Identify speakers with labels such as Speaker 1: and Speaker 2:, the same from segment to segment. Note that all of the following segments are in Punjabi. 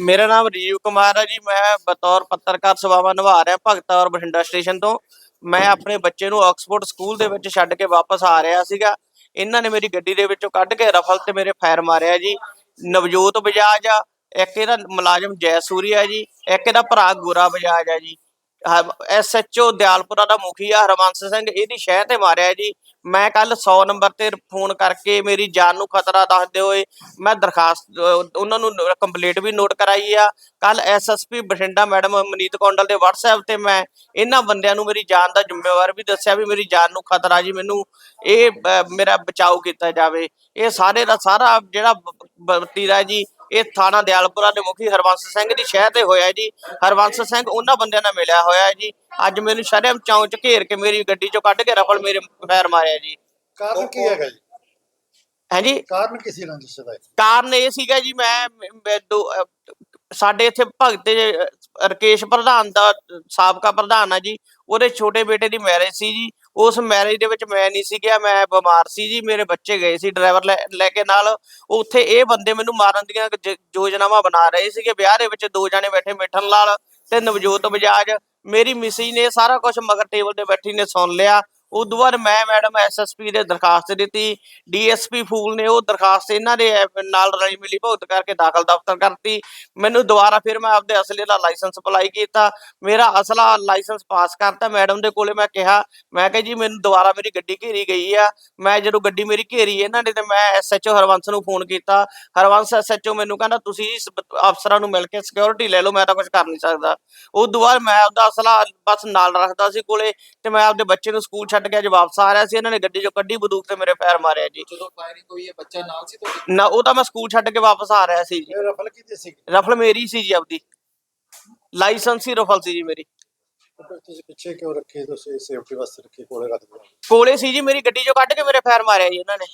Speaker 1: ਮੇਰਾ ਨਾਮ ਰਾਜੀਵ ਕੁਮਾਰ ਹੈ ਜੀ, ਮੈਂ ਬਤੌਰ ਪੱਤਰਕਾਰ ਸੇਵਾਵਾਂ ਨਿਭਾ ਰਿਹਾ ਭਗਤ ਔਰ ਬਠਿੰਡਾ ਸਟੇਸ਼ਨ ਤੋਂ। ਮੈਂ ਆਪਣੇ ਬੱਚੇ ਨੂੰ ਆਕਸਫੋਰਡ ਸਕੂਲ ਦੇ ਵਿੱਚ ਛੱਡ ਕੇ ਵਾਪਸ ਆ ਰਿਹਾ ਸੀਗਾ। ਇਹਨਾਂ ਨੇ ਮੇਰੀ ਗੱਡੀ ਦੇ ਵਿੱਚੋਂ ਕੱਢ ਕੇ ਰਫਲ ਤੇ ਮੇਰੇ ਫਾਇਰ ਮਾਰਿਆ ਜੀ। ਨਵਜੋਤ ਬਜਾਜ ਆ, ਇੱਕ ਇਹਦਾ ਮੁਲਾਜ਼ਮ ਜੈਸੂਰੀਆ ਜੀ, ਇੱਕ ਇਹਦਾ ਭਰਾ ਗੋਰਾ ਬਜਾਜ ਆ ਜੀ। ਐਸਐਚਓ ਦਿਆਲਪੁਰਾ ਦਾ ਮੁਖੀ ਆ, ਹਰਵੰਸ ਸਿੰਘ, ਇਹਦੀ ਸ਼ਹਿ ਤੇ ਮਾਰਿਆ ਜੀ। ਮੈਂ ਕੱਲ 100 ਨੰਬਰ ਤੇ ਫੋਨ ਕਰਕੇ ਮੇਰੀ ਜਾਨ ਨੂੰ ਖਤਰਾ ਦੱਸਦੇ ਹੋਏ ਮੈਂ ਦਰਖਾਸਤ ਉਹਨਾਂ ਨੂੰ ਕੰਪਲੀਟ ਵੀ ਨੋਟ ਕਰਾਈ ਆ। ਕੱਲ ਐਸਐਸਪੀ ਬਠਿੰਡਾ ਮੈਡਮ ਮਨੀਤ ਕੌਂਡਲ ਦੇ WhatsApp ਤੇ ਮੈਂ ਇਹਨਾਂ ਬੰਦਿਆਂ ਨੂੰ ਮੇਰੀ ਜਾਨ ਦਾ ਜ਼ਿੰਮੇਵਾਰ ਵੀ ਦੱਸਿਆ ਵੀ ਮੇਰੀ ਜਾਨ ਨੂੰ ਖਤਰਾ ਜੀ ਮੈਨੂੰ ਇਹ ਮੇਰਾ ਬਚਾਓ ਕੀਤਾ ਜਾਵੇ। ਇਹ ਸਾਰੇ ਦਾ ਸਾਰਾ ਜਿਹੜਾ ਬ- ਵਤੀਰਾ ਜੀ ਇਹ ਥਾਣਾ ਦਿਆਲਪੁਰਾ ਦੇ ਮੁਖੀ ਹਰਵੰਸ ਸਿੰਘ ਦੀ ਸ਼ਹਿ ਤੇ ਹੋਇਆ ਜੀ। ਹਰਵੰਸ ਸਿੰਘ ਉਹਨਾਂ ਬੰਦਿਆਂ ਨਾਲ ਮਿਲਿਆ ਹੋਇਆ ਜੀ। ਅੱਜ ਮੈਨੂੰ ਸ਼ਰਮ ਚੌਂਕ ਚ ਘੇਰ ਕੇ ਮੇਰੀ ਗੱਡੀ ਚੋਂ ਕੱਢ ਕੇ ਰਫਲ ਮੇਰੇ ਫੈਰ ਮਾਰਿਆ ਜੀ।
Speaker 2: ਕਾਰਨ ਕੀ ਹੈਗਾ ਜੀ?
Speaker 1: ਹਾਂਜੀ
Speaker 2: ਕਾਰਨ ਕਿਸੇ ਰੰਜਿਸ਼ ਦਾ ਹੈ
Speaker 1: ਕਾਰਨ ਇਹ ਸੀਗਾ ਜੀ ਮੈਂ ਸਾਡੇ ਇੱਥੇ ਭਗਤ ਅਹ, ਰਕੇਸ਼ ਪ੍ਰਧਾਨ ਦਾ ਸਾਬਕਾ ਪ੍ਰਧਾਨ ਆ ਜੀ ਉਹਦੇ ਛੋਟੇ ਬੇਟੇ ਦੀ ਮੈਰਿਜ ਸੀ ਜੀ। ਉਸ ਮੈਰਿਜ ਦੇ ਵਿੱਚ ਮੈਂ ਨਹੀਂ ਸੀ ਗਿਆ ਮੈਂ ਬਿਮਾਰ ਸੀ ਜੀ ਮੇਰੇ ਬੱਚੇ ਗਏ ਸੀ ਡਰਾਈਵਰ ਲੈ ਲੈ ਕੇ ਨਾਲ। ਉੱਥੇ ਇਹ ਬੰਦੇ ਮੈਨੂੰ ਮਾਰਨ ਦੀਆਂ ਯੋਜਨਾਵਾਂ ਬਣਾ ਰਹੇ ਸੀਗੇ। ਵਿਆਹ ਦੇ ਵਿੱਚ ਦੋ ਜਾਣੇ ਬੈਠੇ ਮਿੱਠਣ ਲਾਲ ਤੇ ਨਵਜੋਤ ਬਜਾਜ। ਮੇਰੀ ਮਿਸੀ ਨੇ ਸਾਰਾ ਕੁਝ ਮਗਰ ਟੇਬਲ ਤੇ ਬੈਠੀ ਨੇ ਸੁਣ ਲਿਆ। ਉਦੋਂ ਬਾਅਦ ਮੈਂ ਮੈਡਮ ਐਸਐਸਪੀ ਦੇ ਦਰਖਾਸਤ ਦਿੱਤੀ ਡੀਐਸਪੀ ਫੂਲ ਨੇ ਉਹ ਦਰਖਾਸਤ ਇਹਨਾਂ ਦੇ ਨਾਲ ਰਲੀ ਮਿਲੀ ਭੁਗਤ ਕਰਕੇ ਦਾਖਲ ਦਫ਼ਤਰ ਕਰਤੀ। ਮੈਨੂੰ ਦੁਬਾਰਾ ਫਿਰ ਮੈਂ ਆਪਦੇ ਅਸਲੇ ਦਾ ਲਾਇਸੈਂਸ ਅਪਲਾਈ ਕੀਤਾ। ਮੇਰਾ ਅਸਲਾ ਲਾਇਸੈਂਸ ਪਾਸ ਕਰਤਾ। ਮੈਡਮ ਦੇ ਕੋਲੇ ਮੈਂ ਕਿਹਾ ਮੈਂ ਕਿਹਾ ਜੀ ਮੈਨੂੰ ਦੁਬਾਰਾ ਮੇਰੀ ਗੱਡੀ ਘੇਰੀ ਗਈ ਆ। ਮੈਂ ਜਦੋਂ ਗੱਡੀ ਮੇਰੀ ਘੇਰੀ ਇਹਨਾਂ ਨੇ ਤੇ ਮੈਂ ਐਸਐਚਓ ਹਰਵੰਸ ਨੂੰ ਫੋਨ ਕੀਤਾ। ਹਰਵੰਸ ਐਸਐਚਓ ਮੈਨੂੰ ਕਹਿੰਦਾ, ਤੁਸੀਂ ਅਫਸਰਾਂ ਨੂੰ ਮਿਲ ਕੇ ਸਿਕਿਉਰਿਟੀ ਲੈ ਲਓ, ਮੈਂ ਤਾਂ ਕੁਝ ਕਰ ਨਹੀਂ ਸਕਦਾ। ਉਦੋਂ ਬਾਅਦ ਮੈਂ ਆਪਦਾ ਅਸਲਾ ਬਸ ਨਾਲ ਰੱਖਦਾ ਸੀ ਕੋਲੇ ਤੇ ਮੈਂ ਆਪਦੇ ਬੱਚੇ ਨੂੰ ਸਕੂਲ ਛੱਡ ਕੇ ਅੱਜ ਵਾਪਸ ਆ ਰਿਹਾ ਸੀ ਇਹਨਾਂ ਨੇ ਗੱਡੀ ਚੋਂ ਕੱਢੀ ਬੰਦੂਕ ਤੇ ਮੇਰੇ ਪੈਰ ਮਾਰਿਆ ਜੀ।
Speaker 3: ਜਦੋਂ ਫਾਇਰਿੰਗ ਹੋਈ ਹੈ ਬੱਚਾ ਨਾਲ ਸੀ ਤੁਹਾਡੇ?
Speaker 1: ਨਾ ਉਹ ਤਾਂ ਮੈਂ ਸਕੂਲ ਛੱਡ ਕੇ ਵਾਪਸ ਆ ਰਿਹਾ ਸੀ ਜੀ।
Speaker 2: ਇਹ ਰਫਲ ਕੀਤੀ ਸੀ?
Speaker 1: ਰਫਲ ਮੇਰੀ ਸੀ ਜੀ ਆਪਦੀ। ਲਾਇਸੈਂਸ ਹੀ ਰਫਲ ਸੀ ਜੀ ਮੇਰੀ।
Speaker 2: ਫਿਰ ਤੁਸੀਂ ਪਿੱਛੇ ਕਿਉਂ ਰੱਖੀ? ਤੁਸੀਂ ਸੇਫਟੀ ਵਾਸਤੇ ਰੱਖੀ ਕੋਲੇ ਰੱਖ ਦਿਓ
Speaker 1: ਕੋਲੇ ਸੀ ਜੀ ਮੇਰੀ ਗੱਡੀ ਚੋਂ ਕੱਢ ਕੇ ਮੇਰੇ ਫਾਇਰ ਮਾਰਿਆ ਜੀ ਇਹਨਾਂ ਨੇ।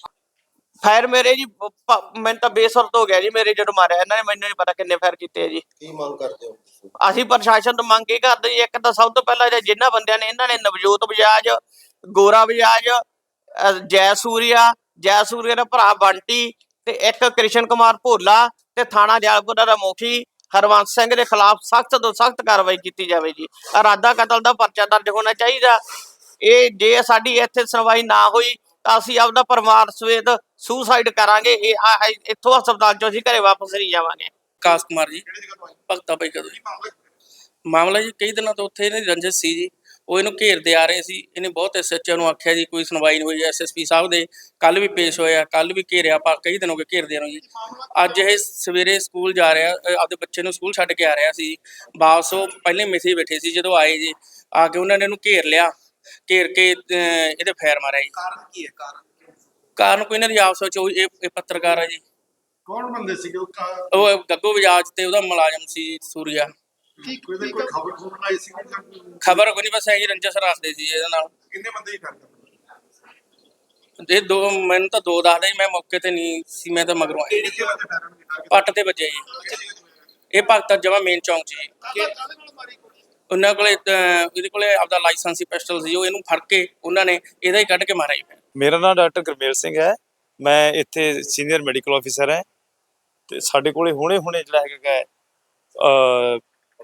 Speaker 1: ਫਾਇਰ ਮੇਰੇ ਜੀ ਪ- ਮੈਨੂੰ ਤਾਂ ਬੇਸੁਰਤ ਹੋ ਗਿਆ ਜੀ ਮੇਰੇ ਜਦੋਂ ਮਾਰਿਆ ਇਹਨਾਂ ਨੇ ਮੈਨੂੰ ਨਹੀਂ ਪਤਾ ਕਿੰਨੇ ਫਾਇਰ ਕੀਤੇ ਆ ਜੀ।
Speaker 2: ਕੀ ਮੰਗ ਕਰਦੇ ਹੋ
Speaker 1: ਅਸੀਂ ਪ੍ਰਸ਼ਾਸਨ ਤੋਂ ਮੰਗ ਇਹ ਕਰਦੇ ਜੀ ਇੱਕ ਤਾਂ ਸਭ ਤੋਂ ਪਹਿਲਾਂ ਜੇ ਜਿਨ੍ਹਾਂ ਬੰਦਿਆਂ ਨੇ ਇਹਨਾਂ ਨੇ ਨਵਜੋਤ ਬਜਾਜ ਗੋਰਾ ਬਜਾਜ ਜੈ ਸੂਰਿਆ ਜੈ ਸੂਰਿਆ ਦਾ ਭਰਾ ਬੰਟੀ ਤੇ ਇੱਕ ਕ੍ਰਿਸ਼ਨ ਕੁਮਾਰ ਭੋਲਾ ਤੇ ਥਾਣਾ ਦਿਆਲਪੁਰਾ ਦਾ ਮੁਖੀ ਹਰਵੰਸ ਸਿੰਘ ਦੇ ਖਿਲਾਫ ਸਖਤ ਤੋਂ ਸਖਤ ਕਾਰਵਾਈ ਕੀਤੀ ਜਾਵੇ ਜੀ। ਇਰਾਦਾ ਕਤਲ ਦਾ ਪਰਚਾ ਦਰਜ ਹੋਣਾ ਚਾਹੀਦਾ। ਇਹ ਜੇ ਸਾਡੀ ਇੱਥੇ ਸੁਣਵਾਈ ਨਾ ਹੋਈ ਤਾਂ ਅਸੀਂ ਆਪਦਾ ਪਰਿਵਾਰ ਸਵੇਤ ਸੁਸਾਈਡ ਕਰਾਂਗੇ। ਇਹ ਇੱਥੋਂ ਹਸਪਤਾਲ ਚੋਂ ਅਸੀਂ ਘਰੇ ਵਾਪਸ ਨਹੀਂ ਜਾਵਾਂਗੇ।
Speaker 4: ਕਾਸ ਕੁਮਾਰ ਜੀ, ਭਗਤਾ ਭਾਈ ਕਦੋਂ ਮਾਮਲਾ ਜੀ ਕਈ ਦਿਨਾਂ ਤੋਂ ਉੱਥੇ ਇਹਨੇ ਰੰਜਿਸ਼ ਸੀ ਜੀ। ਉਹ ਇਹਨੂੰ ਘੇਰਦੇ ਆ ਰਹੇ ਸੀ। ਇਹਨੇ ਬਹੁਤ ਐਸਐਚਓ ਨੂੰ ਆਖਿਆ ਜੀ ਕੋਈ ਸੁਣਵਾਈ ਨਹੀਂ ਹੋਈ ਐਸਐਸਪੀ ਸਾਹਿਬ ਦੇ ਕੱਲ ਵੀ ਪੇਸ਼ ਹੋਇਆ ਕੱਲ ਵੀ ਘੇਰਿਆ ਪਰ ਕਈ ਦਿਨ ਹੋ ਗਏ ਘੇਰਦੇ ਨੂੰ ਜੀ। ਅੱਜ ਇਹ ਸਵੇਰੇ ਸਕੂਲ ਜਾ ਰਿਹਾ ਆਪਦੇ ਬੱਚੇ ਨੂੰ ਸਕੂਲ ਛੱਡ ਕੇ ਆ ਰਿਹਾ ਸੀ। ਵਾਪਸ ਉਹ ਪਹਿਲੇ ਮਿਸੇ ਬੈਠੇ ਸੀ ਜਦੋਂ ਆਏ ਜੀ ਆ ਕੇ ਉਹਨਾਂ ਨੇ ਇਹਨੂੰ ਘੇਰ ਲਿਆ ਘੇਰ ਕੇ ਇਹਦੇ ਫੈਰ ਮਾਰਿਆ ਜੀ।
Speaker 3: ਕਾਰਨ ਕੀ ਹੈ? ਕਾਰਨ
Speaker 4: ਕਾਰਨ ਕੋਈ ਇਹਨਾਂ ਦੀ ਆਪਸ ਵਿੱਚ ਇਹ ਪੱਤਰਕਾਰ ਹੈ ਜੀ।
Speaker 2: ਕੌਣ ਬੰਦੇ ਸੀਗੇ? ਉਹ
Speaker 4: ਗੱਗੋ ਵਿਜਾਜ ਤੇ ਉਹਦਾ ਮੁਲਾਜ਼ਮ ਸੀ ਸੂਰਿਆ
Speaker 2: ਕੀ ਕੋਈ ਖਬਰ ਸੁਣਨ ਆਈ ਸੀ
Speaker 4: ਖਬਰ ਕੋਈ ਨਹੀਂ ਬਸ ਇਹੀ ਰੰਜਸ ਰੱਖਦੇ ਸੀ ਇਹਦੇ ਨਾਲ।
Speaker 2: ਕਿੰਨੇ ਬੰਦੇ ਹੀ ਕਰਦੇ?
Speaker 4: ਇਹ ਦੋ ਮੈਨੂੰ ਤਾਂ ਦੋ ਦੱਸਦੇ ਮੈਂ ਮੌਕੇ ਤੇ ਨਹੀਂ ਸੀ ਮੈਂ ਤਾਂ ਮਗਰੋਂ ਆਇਆ।
Speaker 2: ਕਿਹੜੀ ਜਗ੍ਹਾ ਤੇ ਫੈਰਨ ਕੀਤਾ
Speaker 4: ਪੱਟ ਤੇ ਵੱਜਿਆ ਜੀ। ਇਹ ਭਗਤ ਜਮਾ ਮੇਨ ਚੌਂਕ 'ਚ ਜੀ। ਉਹਨਾਂ ਕੋਲੇ ਇਹਦੇ ਕੋਲੇ ਆਪਦਾ ਲਾਇਸੈਂਸੀ ਪਿਸਟਲ ਸੀ ਉਹ ਇਹਨੂੰ ਫੜ ਕੇ ਉਹਨਾਂ ਨੇ ਇਹਦਾ ਹੀ ਕੱਢ ਕੇ ਮਾਰਿਆ ਜੀ
Speaker 5: ਮੇਰਾ ਨਾਮ ਡਾਕਟਰ ਗੁਰਮੇਲ ਸਿੰਘ ਹੈ। ਮੈਂ ਇੱਥੇ ਸੀਨੀਅਰ ਮੈਡੀਕਲ ਆਫੀਸਰ ਹਾਂ। ਤੇ ਸਾਡੇ ਕੋਲੇ ਹੁਣੇ-ਹੁਣੇ ਜਿਹੜਾ ਹੈਗਾ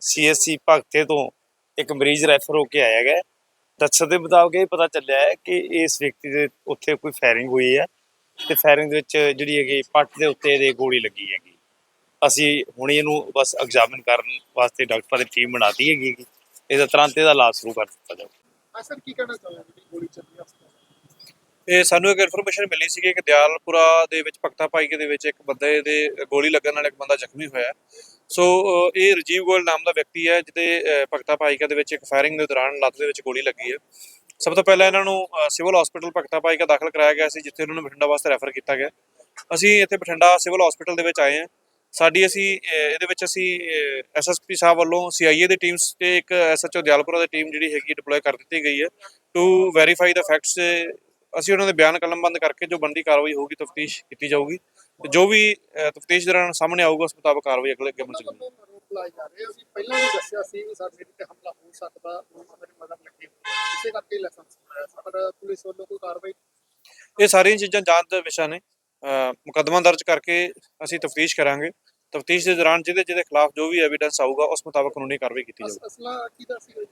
Speaker 5: ਸੀਐਸਸੀ ਭਗਤੇ ਤੋਂ ਇੱਕ ਮਰੀਜ਼ ਰੈਫਰ ਹੋ ਕੇ ਆਇਆ ਹੈਗਾ ਦੱਸਣ ਦੇ ਮੁਤਾਬਕ ਇਹ ਪਤਾ ਚੱਲਿਆ ਹੈ ਕਿ ਇਸ ਵਿਅਕਤੀ ਦੇ ਉੱਥੇ ਕੋਈ ਫਾਇਰਿੰਗ ਹੋਈ ਹੈ ਤੇ ਫਾਇਰਿੰਗ ਦੇ ਵਿੱਚ ਜਿਹੜੀ ਹੈਗੀ ਪੱਟ ਦੇ ਉੱਤੇ ਇਹਦੇ ਗੋਲੀ ਲੱਗੀ ਹੈਗੀ ਅਸੀਂ ਹੁਣ ਇਹਨੂੰ ਬਸ ਐਗਜ਼ਾਮਿਨ ਕਰਨ ਵਾਸਤੇ ਡਾਕਟਰਾਂ ਦੀ ਟੀਮ ਬਣਾਤੀ ਹੈਗੀ। ਇਹਦਾ ਤੁਰੰਤ ਇਹਦਾ ਇਲਾਜ ਸ਼ੁਰੂ ਕਰ ਦਿੱਤਾ ਜਾਊਗਾ
Speaker 2: ਅਸਰ ਕੀ ਕਹਿਣਾ ਚਾਹੁੰਦੇ ਜਿਹੜੀ ਗੋਲੀ ਚੱਲੀ ਹਸਪਤਾਲ
Speaker 6: ਇਹ ਸਾਨੂੰ ਇੱਕ ਇਨਫੋਰਮੇਸ਼ਨ ਮਿਲੀ ਸੀ ਕਿ ਦਿਆਲਪੁਰਾ ਦੇ ਵਿੱਚ ਭਗਤਾ ਭਾਈਕੇ ਦੇ ਵਿੱਚ ਇੱਕ ਬੰਦੇ ਦੇ ਗੋਲੀ ਲੱਗਣ ਨਾਲ ਇੱਕ ਬੰਦਾ ਜ਼ਖਮੀ ਹੋਇਆ ਹੈ। ਸੋ ਇਹ ਰਜੀਵ ਗੋਇਲ ਨਾਮ ਦਾ ਵਿਅਕਤੀ ਹੈ, ਜਿਹਦੇ ਭਗਤਾ ਭਾਈਕਾ ਦੇ ਵਿੱਚ ਇੱਕ ਫਾਇਰਿੰਗ ਦੇ ਦੌਰਾਨ ਲੱਤ ਦੇ ਵਿੱਚ ਗੋਲੀ ਲੱਗੀ ਹੈ। ਸਭ ਤੋਂ ਪਹਿਲਾਂ ਇਹਨਾਂ ਨੂੰ ਸਿਵਲ ਹਸਪੀਟਲ ਭਗਤਾ ਭਾਈਕਾ ਦਾਖਲ ਕਰਾਇਆ ਗਿਆ ਸੀ, ਜਿੱਥੇ ਉਹਨਾਂ ਨੂੰ ਬਠਿੰਡਾ ਵਾਸਤੇ ਰੈਫਰ ਕੀਤਾ ਗਿਆ। ਅਸੀਂ ਇੱਥੇ ਬਠਿੰਡਾ ਸਿਵਲ ਹਸਪੀਟਲ ਦੇ ਵਿੱਚ ਆਏ ਹਾਂ। ਸਾਡੀ ਅਸੀਂ ਇਹਦੇ ਵਿੱਚ ਅਸੀਂ ਐਸਐਸਪੀ ਸਾਹਿਬ ਵੱਲੋਂ ਸੀਆਈਏ ਦੀ ਟੀਮਸ ਤੇ ਇੱਕ ਐਸਐਚਓ ਦਿਆਲਪੁਰਾ ਦੀ ਟੀਮ ਜਿਹੜੀ ਹੈਗੀ ਡਿਪਲੋਏ ਕਰ ਦਿੱਤੀ ਗਈ ਹੈ। ਟੂ ਵੈਰੀਫਾਈ ਦਾ ਫੈਕਟਸ ਅਸੀਂ ਉਹਨਾਂ ਦੇ ਬਿਆਨ ਕਲਮਬੰਦ ਕਰਕੇ ਜੋ ਬੰਦੀ ਕਾਰਵਾਈ ਹੋਊਗੀ, ਤਫਤੀਸ਼ ਕੀਤੀ ਜਾਊਗੀ। ਤੇ ਜੋ ਵੀ ਤਫਤੀਸ਼ ਦੌਰਾਨ ਸਾਹਮਣੇ ਆਊਗਾ ਉਸ ਮੁਤਾਬਕ ਕਾਰਵਾਈ ਅਗਲੇ ਅੱਗੇ
Speaker 2: ਮੁਨਸਲ ਲਾਏ
Speaker 6: ਇਹ ਸਾਰੀਆਂ ਚੀਜ਼ਾਂ ਜਾਂਚ ਦਾ ਵਿਸ਼ਾ ਨੇ। ਮੁਕਦਮਾ ਦਰਜ ਕਰਕੇ ਅਸੀਂ ਤਫਤੀਸ਼ ਕਰਾਂਗੇ। ਤਫਤੀਸ਼ ਦੇ ਦੌਰਾਨ ਜਿਹਦੇ ਜਿਹਦੇ ਖਿਲਾਫ ਜੋ ਵੀ ਐਵੀਡੈਂਸ ਆਊਗਾ ਉਸ ਮੁਤਾਬਕ ਕਾਨੂੰਨੀ ਕਾਰਵਾਈ ਕੀਤੀ ਜਾਊਗੀ।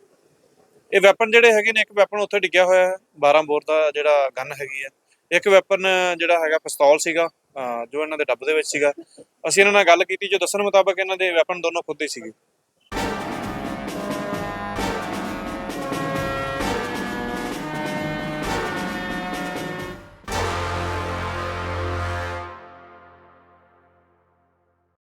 Speaker 6: ਇਹ ਵੈਪਨ ਜਿਹੜੇ ਹੈਗੇ ਨੇ ਇੱਕ ਵੈਪਨ ਉੱਥੇ ਡਿੱਗਿਆ ਹੋਇਆ ਹੈ। 12 ਬੋਰ ਦਾ ਜਿਹੜਾ ਗਨ ਹੈਗੀ ਹੈ। ਇੱਕ ਵੈਪਨ ਜਿਹੜਾ ਹੈਗਾ ਪਿਸਤੌਲ ਸੀਗਾ। ਜੋ ਇਹਨਾਂ ਦੇ ਡੱਬ ਦੇ ਵਿੱਚ ਸੀਗਾ। ਅਸੀਂ ਇਹਨਾਂ ਨਾਲ ਗੱਲ ਕੀਤੀ, ਜੋ ਦੱਸਣ ਮੁਤਾਬਕ ਇਹਨਾਂ ਦੇ ਵੈਪਨ ਦੋਨੋਂ ਖੁਦ ਹੀ ਸੀਗੇ।